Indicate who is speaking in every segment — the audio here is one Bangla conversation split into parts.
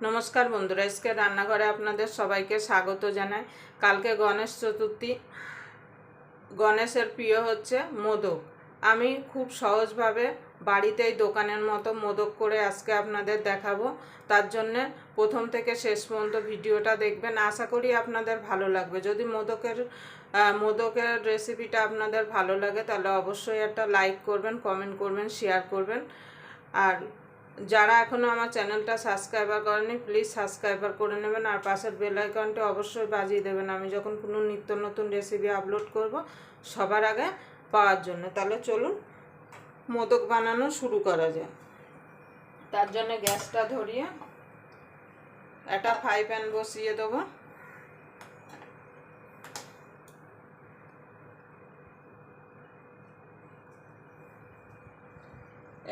Speaker 1: নমস্কার বন্ধুরা, আজকে রান্নাঘরে আপনাদের সবাইকে স্বাগত জানাই। কালকে গণেশ চতুর্থী। গণেশের প্রিয় হচ্ছে মোদক। আমি খুব সহজভাবে বাড়িতেই দোকানের মতো মোদক করে আজকে আপনাদের দেখাবো। তার জন্যে প্রথম থেকে শেষ পর্যন্ত ভিডিওটা দেখবেন। আশা করি আপনাদের ভালো লাগবে। যদি মোদকের মোদকের রেসিপিটা আপনাদের ভালো লাগে, তাহলে অবশ্যই একটা লাইক করবেন কমেন্ট করবেন শেয়ার করবেন। আর যারা এখনও আমার চ্যানেলটা সাবস্ক্রাইবার করেনি প্লিজ সাবস্ক্রাইবার করে নেবেন আর পাশের বেল আইকনটি অবশ্যই বাজিয়ে দেবেন। আমি যখন কোনো নিত্য নতুন রেসিপি আপলোড করব সবার আগে পাওয়ার জন্য। তাহলে চলুন, মোদক বানানো শুরু করা যায় তার জন্য গ্যাসটা ধরিয়ে একটা ফ্রাই প্যান বসিয়ে দেবো।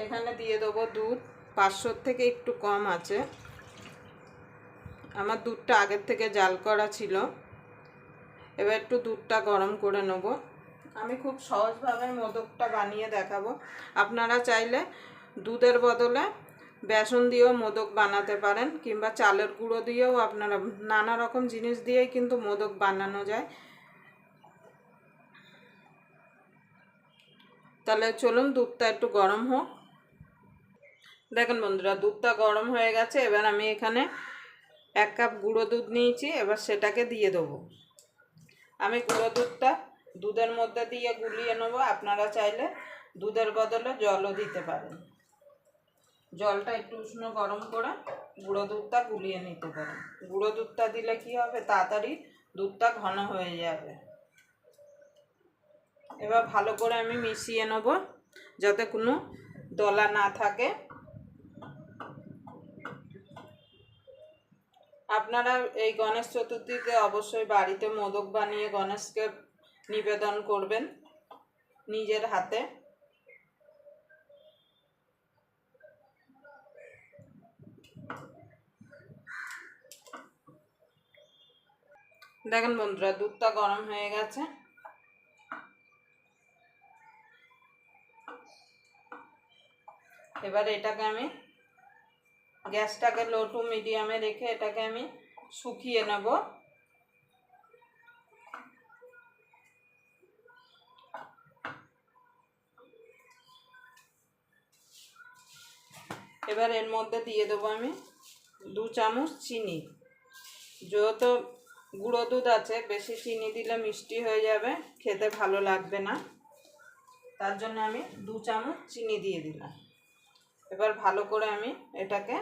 Speaker 1: এখানে দিয়ে দেবো দুধ। পাঁচশোর থেকে একটু কম আছে। আমার দুধটা আগের থেকে জাল করা ছিল। এবার একটু দুধটা গরম করে নেব। আমি খুব সহজভাবে মোদকটা বানিয়ে দেখাবো। আপনারা চাইলে দুধের বদলে বেসন দিয়েও মোদক বানাতে পারেন, কিংবা চালের গুঁড়ো দিয়েও আপনারা নানা রকম জিনিস দিয়েই কিন্তু মোদক বানানো যায়। তাহলে চলুন দুধটা একটু গরম হোক। দেখেন বন্ধুরা, দুধটা গরম হয়ে গেছে, এবার আমি এখানে এক কাপ গুঁড়ো দুধ নিয়েছি, এবার সেটাকে দিয়ে দেবো। আমি গুঁড়ো দুধটা দুধের মধ্যে দিয়ে গুলিয়ে নেব, আপনারা চাইলে দুধের বদলে জলও দিতে পারেন। জলটা একটু উষ্ণ গরম করে গুঁড়ো দুধটা গুলিয়ে নিতে পারেন। গুঁড়ো দুধটা দিলে কি হবে? তাড়াতাড়ি দুধটা ঘন হয়ে যাবে। এবার ভালো করে আমি মিশিয়ে নেব, যাতে কোনো দলা না থাকে। আপনারা এই গণেশ চতুর্থীতে অবশ্যই বাড়িতে মোদক বানিয়ে গণেশকে নিবেদন করবেন নিজের হাতে। দেখেন বন্ধুরা, দুধটা গরম হয়ে গেছে। এবার এটাকে আমি গ্যাসটাকে লো টু মিডিয়ামে রেখে এটাকে আমি শুকিয়ে নেব। এবার এর মধ্যে দিয়ে দেবো আমি দু চামচ চিনি। যেহেতু গুঁড়ো দুধ আছে, বেশি চিনি দিলে মিষ্টি হয়ে যাবে, খেতে ভালো লাগবে না। তার জন্য আমি দু চামচ চিনি দিয়ে দিলাম। এবার ভালো করে আমি এটাকে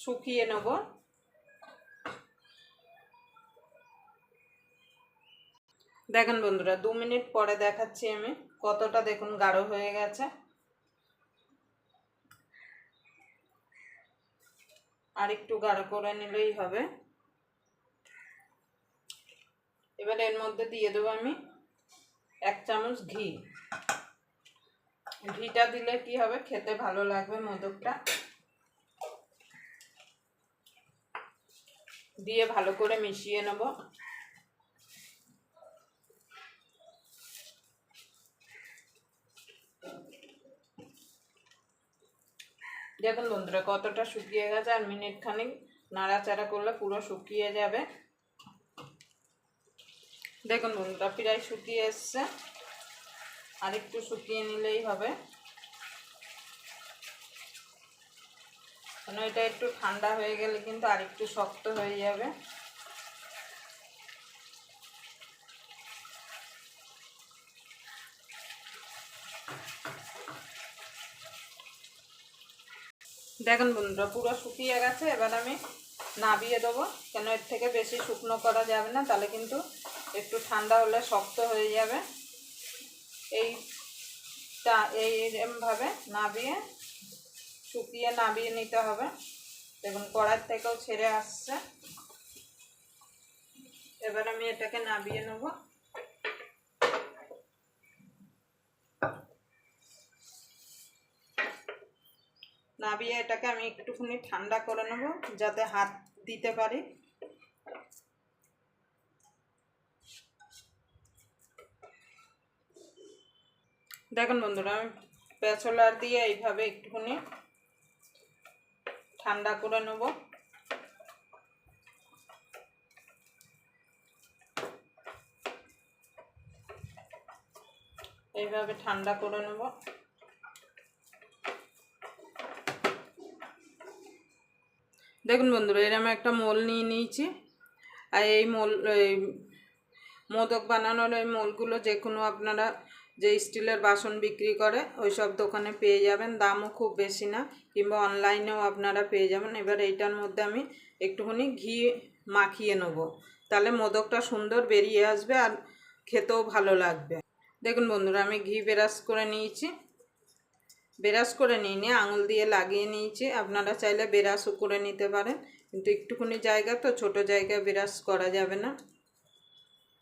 Speaker 1: শুকিয়ে নেব। দেখেন বন্ধুরা, দু মিনিট পরে দেখাচ্ছি আমি কতটা দেখুন গাঢ় হয়ে গেছে। আর একটু গাঢ় করে নিলেই হবে। এবার এর মধ্যে দিয়ে দেবো আমি এক চামচ ঘি। ঘিটা দিলে কি হবে? খেতে ভালো লাগবে মোদকটা। দিয়ে ভালো করে মিশিয়ে নেব। দেখুন বন্ধুরা, কতটা শুকিয়ে গেছে, আর মিনিট খানিক নাড়াচাড়া করলে পুরো শুকিয়ে যাবে। দেখুন বন্ধুরা, প্রায় শুকিয়ে এসছে। আর একটু শুকিয়ে নিলেই হবে। কেন এটা একটু ঠান্ডা হয়ে গেলে কিন্তু আর একটু শক্ত হয়ে যাবে। দেখুন বন্ধুরা, পুরো শুকিয়ে গেছে, এবার আমি নাবিয়ে দেবো। কেন এর থেকে বেশি শুকনো করা যাবে না, তাহলে কিন্তু একটু ঠান্ডা হলে শক্ত হয়ে যাবে। এইটা এইভাবে নাবিয়ে শুকিয়ে নামিয়ে নিতে হবে। দেখুন কড়ার থেকেও ছেড়ে আসছে। এবার আমি এটাকে নামিয়ে নেব। নাবিয়ে এটাকে আমি একটুখানি ঠান্ডা করে নেব, যাতে হাত দিতে পারি। দেখুন বন্ধুরা, আমি পেঁচলার দিয়ে এইভাবে একটুখানি ঠান্ডা করে নেব। এইভাবে ঠান্ডা করে নেব। দেখুন বন্ধুরা এরকম একটা মোল নিয়ে নিয়েছি। আর এই মোল, এই মোদক বানানোর এই মোলগুলো যে কোনো আপনারা যে স্টিলের বাসন বিক্রি করে ওই সব দোকানে পেয়ে যাবেন। দামও খুব বেশি না, কিংবা অনলাইনেও আপনারা পেয়ে যাবেন। এবার এইটার মধ্যে আমি একটুখানি ঘি মাখিয়ে নেব। তাহলে মোদকটা সুন্দর বেরিয়ে আসবে আর খেতেও ভালো লাগবে। দেখুন বন্ধুরা, আমি ঘি বেরাস করে নিয়েছি। বেরাস করে নিই নিয়ে আঙুল দিয়ে লাগিয়ে নিয়েছি। আপনারা চাইলে বেরাসও করে নিতে পারেন, কিন্তু একটুখানি জায়গা তো, ছোট জায়গায় বেরাস করা যাবে না।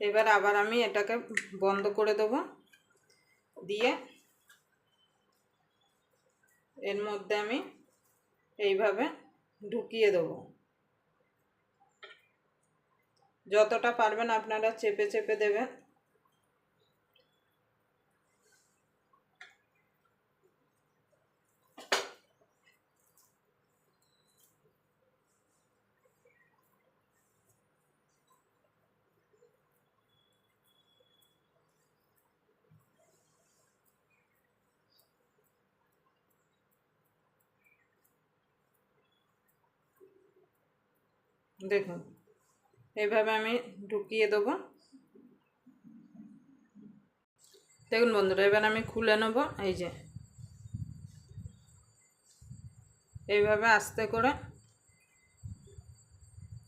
Speaker 1: এবার আবার আমি এটাকে বন্ধ করে দেবো। দিয়ে এর মধ্যে আমি এইভাবে ঢুকিয়ে দেবো। যতটা পারবেন আপনারা চেপে চেপে দেবেন। দেখুন এইভাবে আমি ঢুকিয়ে দেবো। দেখুন বন্ধুরা, এবার আমি খুলে নেব, এই যে। এইভাবে আস্তে করে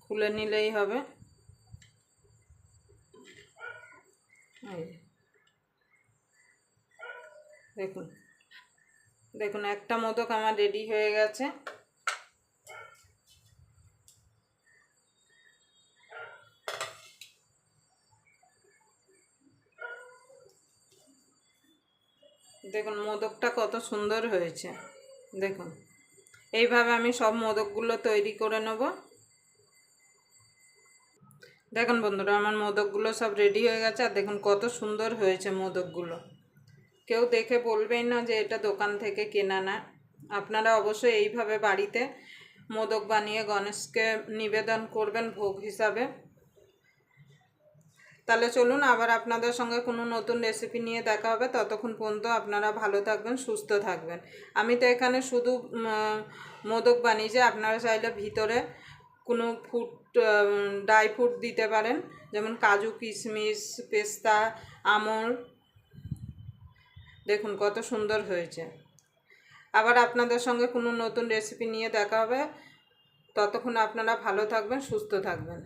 Speaker 1: খুলে নিলেই হবে। এই। দেখুন দেখুন, একটা মোদক আমার রেডি হয়ে গেছে। দেখুন, মোদকটা কত সুন্দর হয়েছে। দেখুন, এইভাবে আমি সব মোদকগুলো তৈরি করে নেব। দেখুন বন্ধুরা, আমার মোদকগুলো সব রেডি হয়ে গেছে। আর দেখুন কত সুন্দর হয়েছে মোদকগুলো। কেউ দেখে বলবেই না যে এটা দোকান থেকে কেনা না। আপনারা অবশ্যই এইভাবে বাড়িতে মোদক বানিয়ে গণেশকে নিবেদন করবেন ভোগ হিসাবে। তাহলে চলুন আবার আপনাদের সঙ্গে কোনো নতুন রেসিপি নিয়ে দেখা হবে। ততক্ষণ পর্যন্ত আপনারা ভালো থাকবেন, সুস্থ থাকবেন। আমি তো এখানে শুধু মোদক বানিয়েছি। আপনারা চাইলে ভিতরে কোনো ফুড ড্রাই ফ্রুট দিতে পারেন। যেমন কাজু, কিশমিশ, পেস্তা, আমল। দেখুন কত সুন্দর হয়েছে। আবার আপনাদের সঙ্গে কোনো নতুন রেসিপি নিয়ে দেখা হবে। ততক্ষণ আপনারা ভালো থাকবেন, সুস্থ থাকবেন।